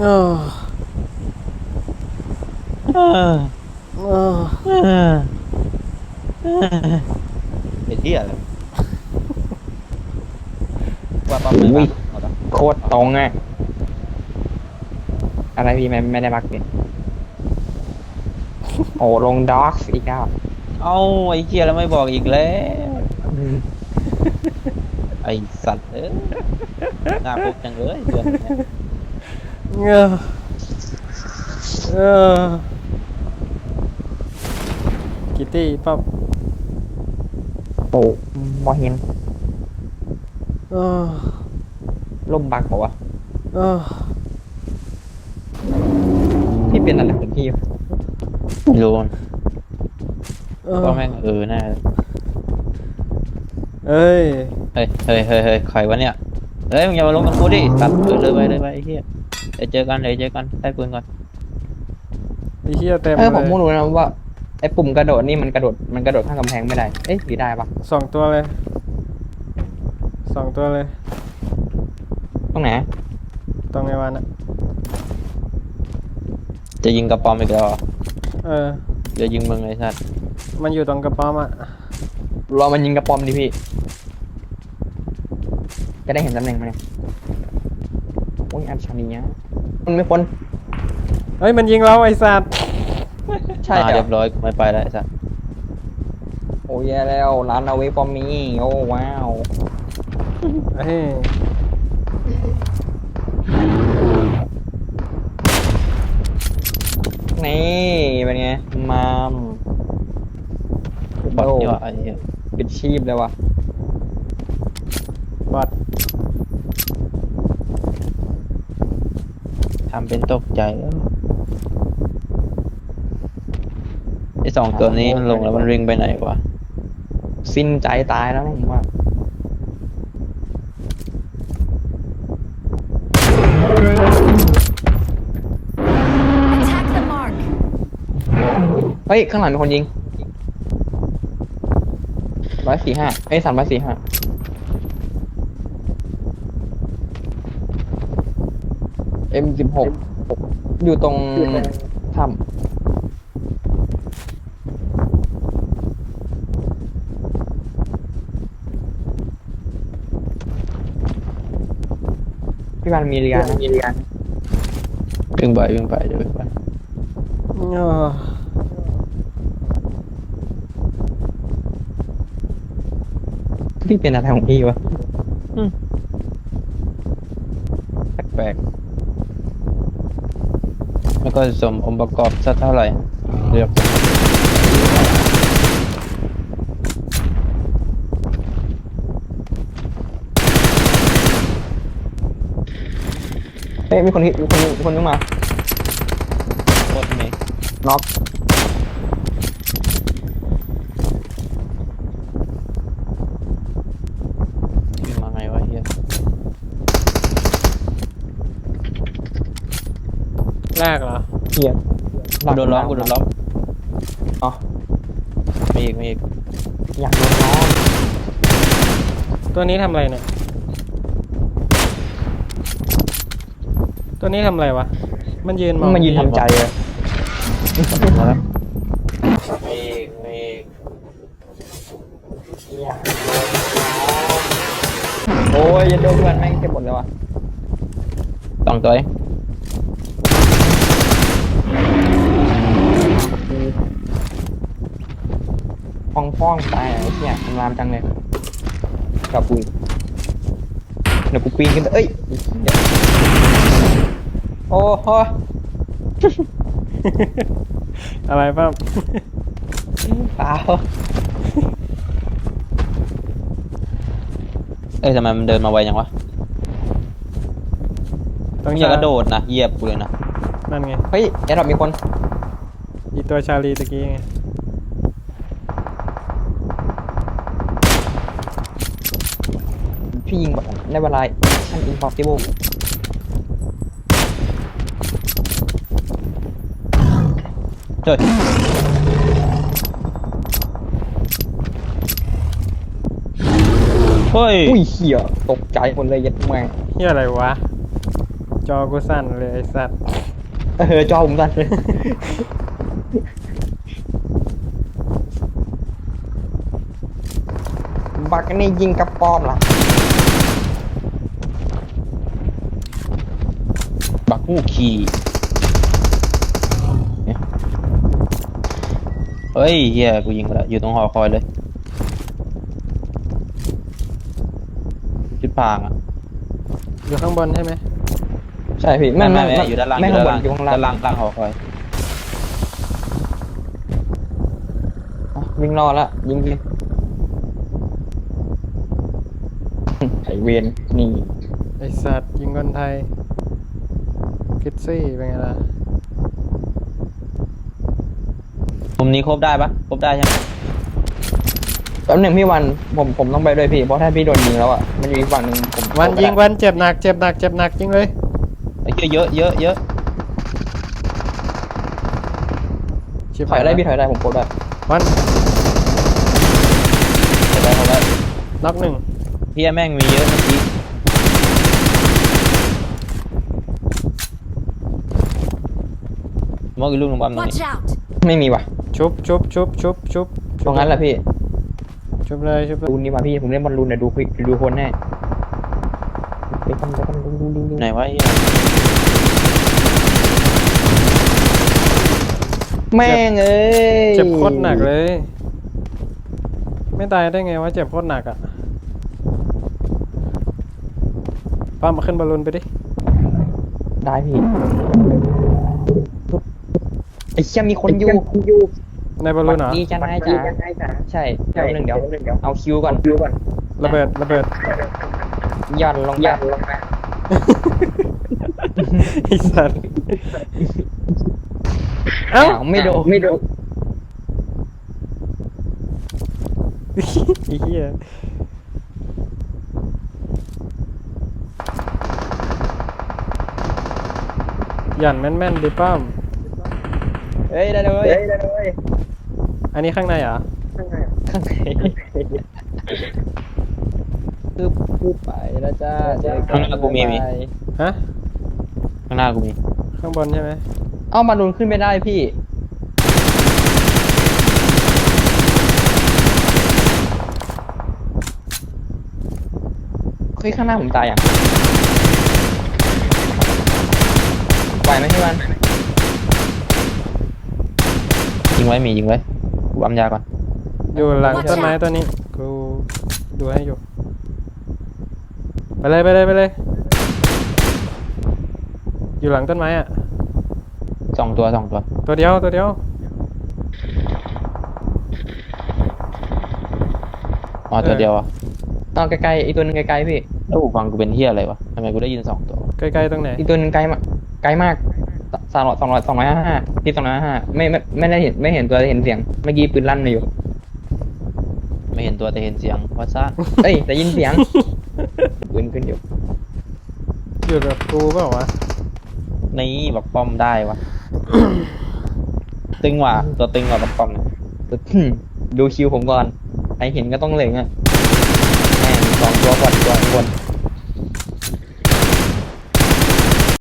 เออเออเออเออไอ้เหี้ยเลยว่าปั๊มเลยอุ้ยปะเอาละโคตรตรงอะ อะไรพี่ไม่ไม่ได้บักเนี่ยโอ้ลงด็อกอีกแล้วเอาไอ้เหี้ยแล้วไม่บอกอีกแล้ว ไอ้สัตว์เอ้ยน่าพบจังเลยเดือนเนี้ย เออเออกิตตี้ปั๊บโอ้มอเห็นเออล่มบักบอกว่าเออพี่เป็นอะไรของพี่ไม่รู้เออก็แม่งเออแน่เลยเอ้ย เฮ้ยเฮ้ยเฮ้ยเฮ้ยใครวะเนี่ย เฮ้ยมึงอย่ามาลงกับกูดิตัดเออเลยไปเลยไปไอ้เหี้ยเดี๋ยวเจอกันเดี๋ยวเจอกันได้ปืนก่อนไอ้เหี้ยเต็มเออผมเลไม่ยรู้นะว่าไอ้ปุ่มกระโดดนี่มันกระโดดมันกระโดดข้างกำแพงไม่ได้ เอ๊ะหรือได้ปะสองตัวเลยสองตัวเลยตรงไหนตรงในวันอะจะยิงกระป๋อมอีกแล้วเหรอเออ เดี๋ยวยิงมึงไอ้สัตว์มันอยู่ตรงกระป๋อมอะรอมันยิงกระปอมดิพี่ จะได้เห็นตำแหน่งมันเนี่ยโอ้ยอันชานีนะมันไม่คนเฮ้ยมันยิงเราไอ้สัตว์ใช่อ่าเหรเรีอยบร้อยกูไม่ไปแล้วไอ้สัตว์โอ้ยแย่แล้วร้านเอาไว้ปอมมีโอ้ว้าวเฮ้ยนี่เป็นไงมามบอทโอ้นี่หว่าไอ้เหี้ยเป็นชีพเลยว่ะบอดำเป็นตกใจแล้วไอ้สองตัวนี้มันลงแล้วมันวิ่งไปไหนวะสิ้นใจตายแล้วมั้งผมว่า Attack the mark. เฮ้ย ข้างหลังมีคนยิงร้อยสี่ห้าเอ้ยสามร้อยสี่ห้า เอ็มสิบหกอยู่ตรงถ้ำพี่บันมีเรียนนะมีเรียนวิ่งไปวิ่งไปเดี๋ยววิ่งไปเออพี่เป็นอะไรของพี่วะแปลกๆ แล้วก็สมองค์ประกอบสักเท่าไหร่เรียกเฮ้ยมีคนที่มีคนมีคนนึงมา โคตรเมกน็อก วิ่งมาไงวะเฮีย แรกเหรอเฮียกูโดนล้อมกูโดนล้อมอ๋อมีอีกมีอีกอยากโดนล้อมตัวนี้ทำอะไรเนี่ย ตัวนี้ทำอะไรวะ มันยืนมองมันยืนทำใจเลยมาแล้วมีอีกมีอีกโอ้ยอยันโดนเพื่อนแม่งเจ็บหมดเลยว่ะสองตัวเอง ฟ้องฟ้องตายไอ้เนี่ยทำรามจังเลยกับกูเดี๋ยวกูปีนขึ้นไปเอ้ยไอ้เหี้ยโอ้โหอะไรปั๊บเปล่าเอ้ยทำไมมันเดินมาไวยังวะต้องไม่อยากกระโดดนะเหยียบกูเลยนะนั่นไงเฮ้ยแอร์ดรอปมีคน อีตัวชาลีตะกี้ไง พี่ยิงแบบในเวลาอันอินฟอร์ติเบิลเฮ้ยเฮ้ยอุ้ยเหี้ยตกใจหมดเลยยัดแม่งเฮียอะไรวะ จอกูสั่นเลยไอ้สัตว์เออจอผมสั่นเลยบักนี่ยิงกระปอมล่ะ บักกู้ขี่เนี่ยเฮ้ยเฮียกูยิงไปแล้วอยู่ตรงหอคอยเลยจุดพรางอะ อยู่ข้างบนใช่ไหมใช่พี่ไม่ไม่ไม่อยู่ด้านล่างไม่อยู่ข้างด้านบล่านงอยู่ข้างล่างด้านล่างล่างหอคอยอะวิ่งรอละยิงยิงไอเวนนี่ไอ้สัตว์ยิงคนไทย คิดซี่เป็นไงล่ะมุมนี้ครบได้ปะครบได้ใช่ไหมแป๊บหนึ่งพี่วันผมผมต้องไปด้วยพี่ เพราะถ้าพี่โดนยิงแล้วอะมันอยู่อีกฝั่งหนึ่งผมวันผมไม่ยิงได้วันเจ็บหนักเจ็บหนักเจ็บหนักยิงเลยไอ้เหี้ยเยอะเยอะเยอะชิบถอยได้พี่ถอยได้ผมโคตรได้วันเดี๋ยวได้เขาได้น็อกหนึ่งเฮียแม่งมีเยอะเมื่อกี้ มองอีกลูกหนึงบอมตรง Watch นี้ out! ไม่มีว่ะชุบชุบชุบชุบชุบตรงนั้นแหละพี่ชุบเลยชุบเลยรูนนี่มาพี่ผมเล่นบอลลูนเดี๋ยวดูคุยดูคนแน่ไปกันไปกันดูดูดูดูไหนวะเฮียแม่งเอ้ยเจ็บโคตรหนักเลย ไม่ตายได้ไงวะเจ็บโคตรหนักอะป้ามาขึ้นบอลลูนไปดิได้พี่ไอ้เชี่ยมีคนอยู่ในบอลลูนเหรอดีจ้านายจ๋าใช่แป๊บหนึ่งเดี๋ยวเอาคิวก่อนระเบิดระเบิดหย่อนลงหย่อนลงไปไอ้สัตว์เอ้าอ้าวไม่โดนไม่โดนไอ้เหี้ยหยันแม่นๆดิป้าม เฮ้ยได้เลยได้เลยอันนี้ข้างในเหรอข้างในคือพูดไปแล้วจ้าเจอกัข้างหน้ากูมีมีฮะ ข้างหน้ากูมีข้างบนใช่ไหมเอ้ามาลุนขึ้นไม่ได้พี่ เฮ้ยข้างหน้าผมตายอะไหวไหมพี่วัน ยิง ไว้มียิงไว้กูปั๊มยาก่อนอยู่หลังต้นไม้ต้นนี้ กูดูให้อยู่ ไปเลยไปเลยไปเลย อยู่หลังต้นไม้อะ สองตัวสองตัว ตัวเดียวตัวเดียว อ๋อตัวเดียวอะตอนไกลๆอีกตัวหนึงไกลๆพี่แล้วหูฟังกูเป็นเฮียอะไรวะทำไมกูได้ยินสองตัวใกล้ๆตรงไหน อีกตัวหนึงไกลมากไกลมาก สามร้อยสองร้อยสองร้อยห้าห้าที่สองร้อยห้าไม่ไม่ไม่ได้เห็นไม่เห็นตัวแต่เห็นเสียงเมื่อกี้ปืนลั่นมาอยู่ ไม่เห็นตัวแต่เห็นเสียงวัดซ่าเอ้ยแต่ยินเสียงปืนขึ้นอยู่อยู่กับกูเปล่าวะนี่บักป้อมได้วะ ตึงว่ะตัวตึงว่ะบักป้อมเนี่ยอืมดูคิวผมก่อนใครเห็นก็ต้องเหลงอะแม่งสองตัวก่อนตัวข้างบน